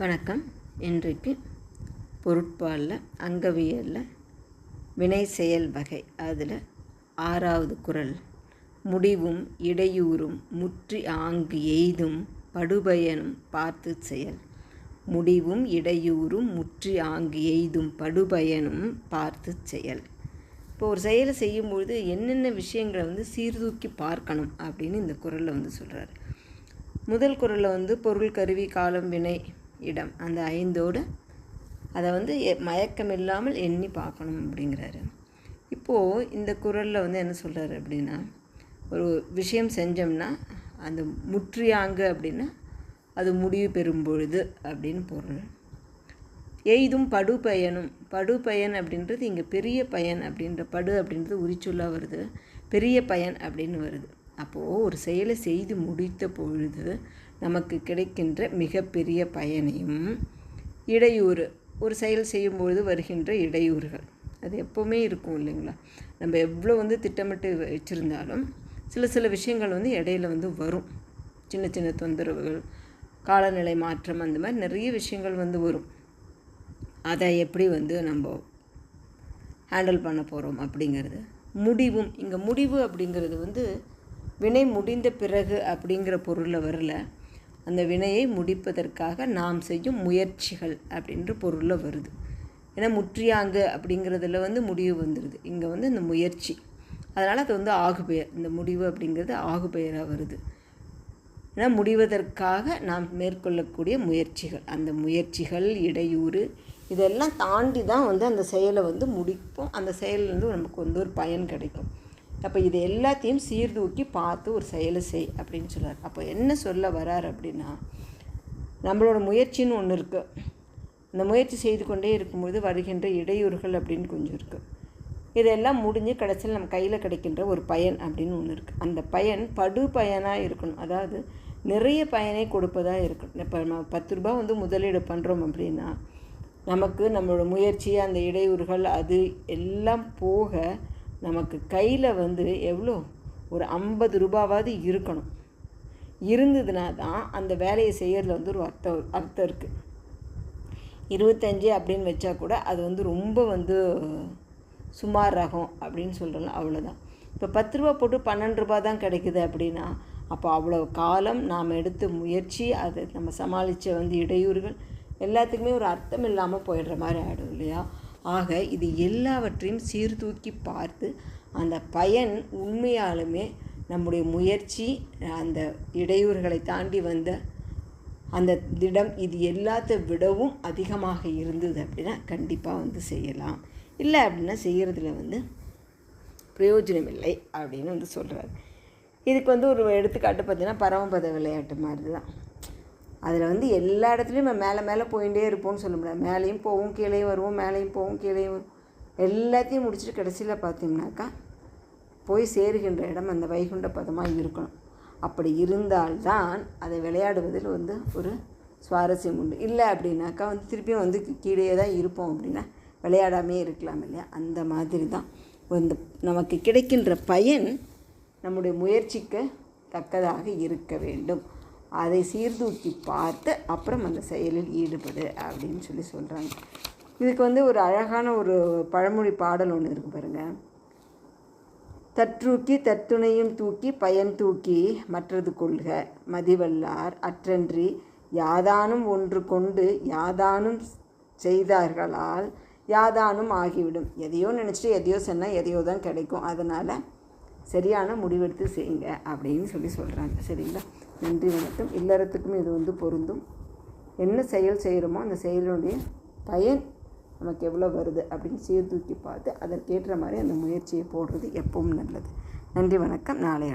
வணக்கம். இன்றைக்கு பொருட்பாலில் அங்கவியலில் வினை செயல் வகை அதில் ஆறாவது குரல். முடிவும் இடையூறும் முற்றி ஆங்கு எய்தும் படுபயனும் பார்த்து செயல். முடிவும் இடையூறும் முற்றி ஆங்கு எய்தும் படுபயனும் பார்த்து செயல். இப்போ ஒரு செயலை செய்யும்பொழுது என்னென்ன விஷயங்களை வந்து சீர்தூக்கி பார்க்கணும் அப்படின்னு இந்த குரலில் வந்து சொல்கிறார் முதல் குரலில் வந்து பொருள் கருவி காலம் வினை இடம். அந்த ஐந்தோடு அதை வந்து மயக்கம் இல்லாமல் எண்ணி பார்க்கணும் அப்படிங்கிறாரு. இப்போது இந்த குரலில் வந்து என்ன சொல்கிறாரு அப்படின்னா ஒரு விஷயம் செஞ்சோம்னா அந்த முற்றியாங்க அப்படின்னா அது முடிவு பெறும் பொழுது அப்படின்னு பொருள். எய்தும் படு பயனும். படு பயன் அப்படின்றது இங்கே பெரிய பயன் அப்படின்ற படு அப்படின்றது உரிச்சொல்லாக வருது. பெரிய பயன் அப்படின்னு வருது. அப்போது ஒரு செயலை செய்து முடித்த பொழுது நமக்கு கிடைக்கின்ற மிகப்பெரிய பயனையும் இடையூறு. ஒரு செயல் செய்யும்பொழுது வருகின்ற இடையூறுகள். அது எப்போவுமே இருக்கும் இல்லைங்களா? நம்ம எவ்வளோ வந்து திட்டமிட்டு வச்சுருந்தாலும் சில சில விஷயங்கள் வந்து இடையில வந்து வரும். சின்ன சின்ன தொந்தரவுகள் காலநிலை மாற்றம் அந்த மாதிரி நிறைய விஷயங்கள் வந்து வரும். அதை எப்படி வந்து நம்ம ஹேண்டில் பண்ண போகிறோம் அப்படிங்கிறது. முடிவும் இங்கே முடிவு அப்படிங்கிறது வந்து வினை முடிந்த பிறகு அப்படிங்கிற பொருளில் வரல. அந்த வினையை முடிப்பதற்காக நாம் செய்யும் முயற்சிகள் அப்படின்ற பொருளில் வருது. ஏன்னா முற்றியாங்க அப்படிங்கிறதுல வந்து முடிவு வந்துடுது இங்கே வந்து இந்த முயற்சி. அதனால் அது வந்து ஆகுபெயர். இந்த முடிவு அப்படிங்கிறது ஆகுபெயராக வருது. ஏன்னா முடிவதற்காக நாம் மேற்கொள்ளக்கூடிய முயற்சிகள். அந்த முயற்சிகள் இடையூறு இதெல்லாம் தாண்டி தான் வந்து அந்த செயலை வந்து முடிப்போம். அந்த செயலில் வந்து நமக்கு வந்து ஒரு பயன் கிடைக்கும். அப்போ இது எல்லாத்தையும் சீர்தூக்கி பார்த்து ஒரு செயலை செய் அப்படின்னு சொல்கிறார் அப்போ என்ன சொல்ல வரார் அப்படின்னா நம்மளோட முயற்சின்னு ஒன்று இருக்குது அந்த முயற்சி செய்து கொண்டே இருக்கும்போது வருகின்ற இடையூறுகள் அப்படின்னு கொஞ்சம் இருக்குது இதெல்லாம் முடிஞ்சு கிடச்சல் நம்ம கையில் கிடைக்கின்ற ஒரு பயன் அப்படின்னு ஒன்று இருக்குது அந்த பயன் படு பயனாக இருக்கணும். அதாவது நிறைய பயனை கொடுப்பதாக இருக்கணும். இப்போ நம்ம பத்து ரூபா வந்து முதலீடு பண்ணுறோம் அப்படின்னா நமக்கு நம்மளோட முயற்சி அந்த இடையூறுகள் அது எல்லாம் போக நமக்கு கையில் வந்து எவ்வளோ? ஒரு ஐம்பது ரூபாவாவது இருக்கணும். இருந்ததுனா தான் அந்த வேலையை செய்கிறதுல வந்து ஒரு அர்த்தம் அர்த்தம் இருக்குது இருபத்தஞ்சி அப்படின்னு வச்சா கூட அது வந்து ரொம்ப வந்து சுமார் ரகம் அப்படின்னு சொல்கிறோம் அவ்வளோதான் இப்போ பத்து ரூபா போட்டு பன்னெண்டு ரூபா தான் கிடைக்குது அப்படின்னா அப்போ அவ்வளோ காலம் நாம் எடுத்த முயற்சி அதை நம்ம சமாளித்த வந்து இடையூறுகள் எல்லாத்துக்குமே ஒரு அர்த்தம் இல்லாமல் போயிடுற மாதிரி ஆகிடும் இல்லையா? ஆக இது எல்லாவற்றையும் சீர்தூக்கி பார்த்து அந்த பயன் உண்மையாலுமே நம்முடைய முயற்சி அந்த இடையூறுகளை தாண்டி வந்த அந்த திடம் இது எல்லாத்த விடவும் அதிகமாக இருந்தது அப்படின்னா கண்டிப்பாக வந்து செய்யலாம். இல்லை அப்படின்னா செய்கிறதுல வந்து பிரயோஜனம் இல்லை அப்படின்னு வந்து சொல்கிறாரு இதுக்கு வந்து ஒரு எடுத்துக்காட்டு பார்த்திங்கன்னா பரமபத விளையாட்டு மாதிரி தான் அதில் வந்து எல்லா இடத்துலையும் நம்ம மேலே மேலே போயிட்டே இருப்போம்னு சொல்ல முடியாது. மேலேயும் போவோம் கீழேயும் வருவோம் மேலேயும் போவோம் கீழேயும் வரும் எல்லாத்தையும் முடிச்சுட்டு கடைசியில் பார்த்தீங்கன்னாக்கா போய் சேருகின்ற இடம் அந்த வைகுண்ட பதமாக இருக்கணும். அப்படி இருந்தால்தான் அதை விளையாடுவதில் வந்து ஒரு சுவாரஸ்யம் உண்டு. இல்லை அப்படின்னாக்கா வந்து திருப்பியும் வந்து கீழே தான் இருப்போம் அப்படின்னா விளையாடாமே இருக்கலாம் இல்லையா? அந்த மாதிரி தான் வந்து நமக்கு கிடைக்கின்ற பயன் நம்முடைய முயற்சிக்கு தக்கதாக இருக்க வேண்டும். அதை சீர்தூக்கி பார்த்து அப்புறம் அந்த செயலில் ஈடுபடு அப்படின்னு சொல்லி சொல்கிறாங்க இதுக்கு வந்து ஒரு அழகான ஒரு பழமொழி பாடல் ஒன்று இருக்குது பாருங்கள் தற்றூக்கி தத்துணையும் தூக்கி பயன் தூக்கி மற்றது கொள்க. மதிவல்லார் அற்றன்றி யாதானும் ஒன்று கொண்டு யாதானும் செய்தார்களால் யாதானும் ஆகிவிடும். எதையோ நினச்சிட்டு எதையோ சொன்னால் எதையோ தான் கிடைக்கும். அதனால் சரியான முடிவெடுத்து செய்யுங்க அப்படின்னு சொல்லி சொல்கிறாங்க சரிங்களா? நன்றி வணக்கம் இல்லறத்துக்கும் இது வந்து பொருந்தும். என்ன செயல் செய்கிறோமோ அந்த செயலுடைய பயன் நமக்கு எவ்வளோ வருது அப்படின்னு சீர்தூக்கி பார்த்து அதற்கேற்ற மாதிரி அந்த முயற்சியை போடுறது எப்பவும் நல்லது. நன்றி வணக்கம். நாளை